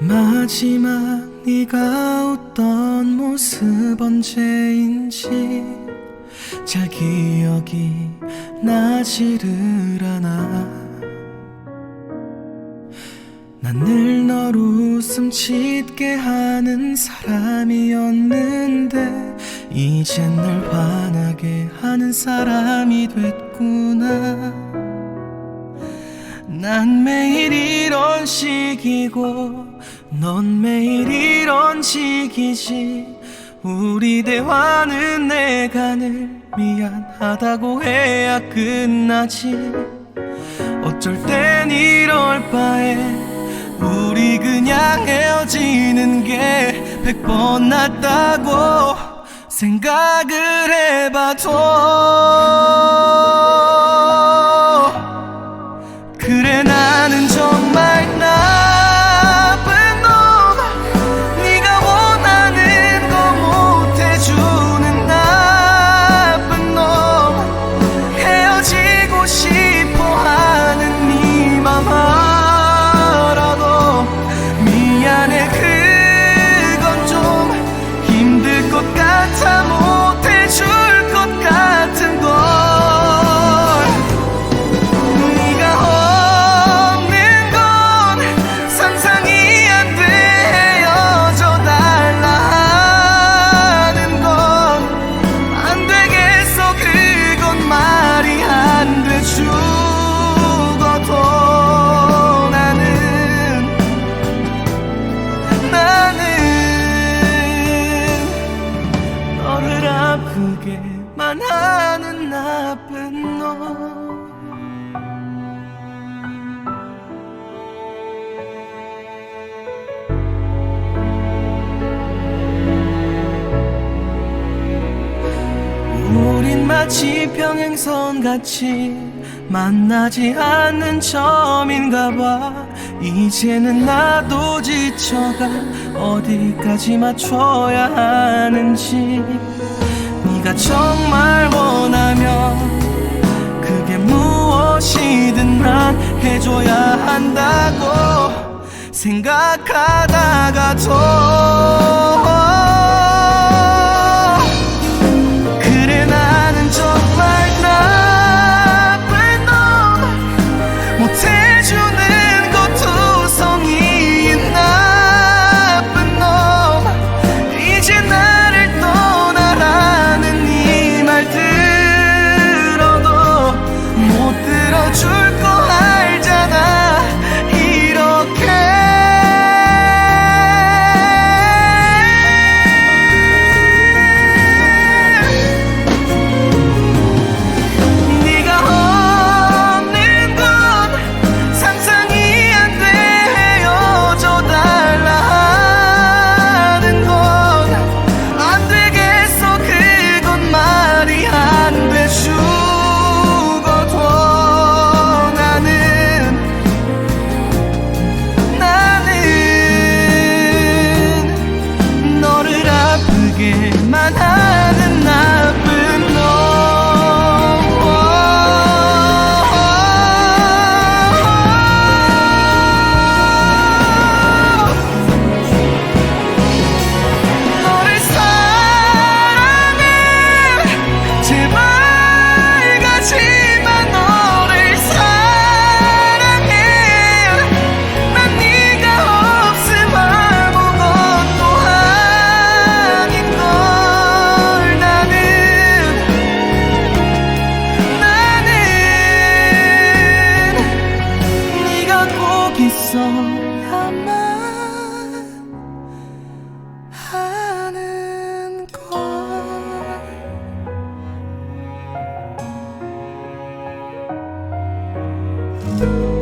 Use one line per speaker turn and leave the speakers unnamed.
마지막 네가 웃던 모습 언제인지 잘 기억이 나지를 않아. 난 늘 널 웃음 짓게 하는 사람이었는데 이젠 널 화나게 하는 사람이 됐구나. 난 매일 이런 식이고 넌 매일 이런 식이지. 우리 대화는 내가 늘 미안하다고 해야 끝나지. 어쩔 땐 이럴 바에 우리 그냥 헤어지는 게 백 번 낫다고 생각을 해봐도 것 같아 못해줄 아프게만 하는 나쁜 놈. 우린 마치 평행선 같이 만나지 않는 점인가 봐. 이제는 나도 지쳐가 어디까지 맞춰야 하는지 네가 정말 원하면 그게 무엇이든 난 해줘야 한다고 생각하다가도 Thank you.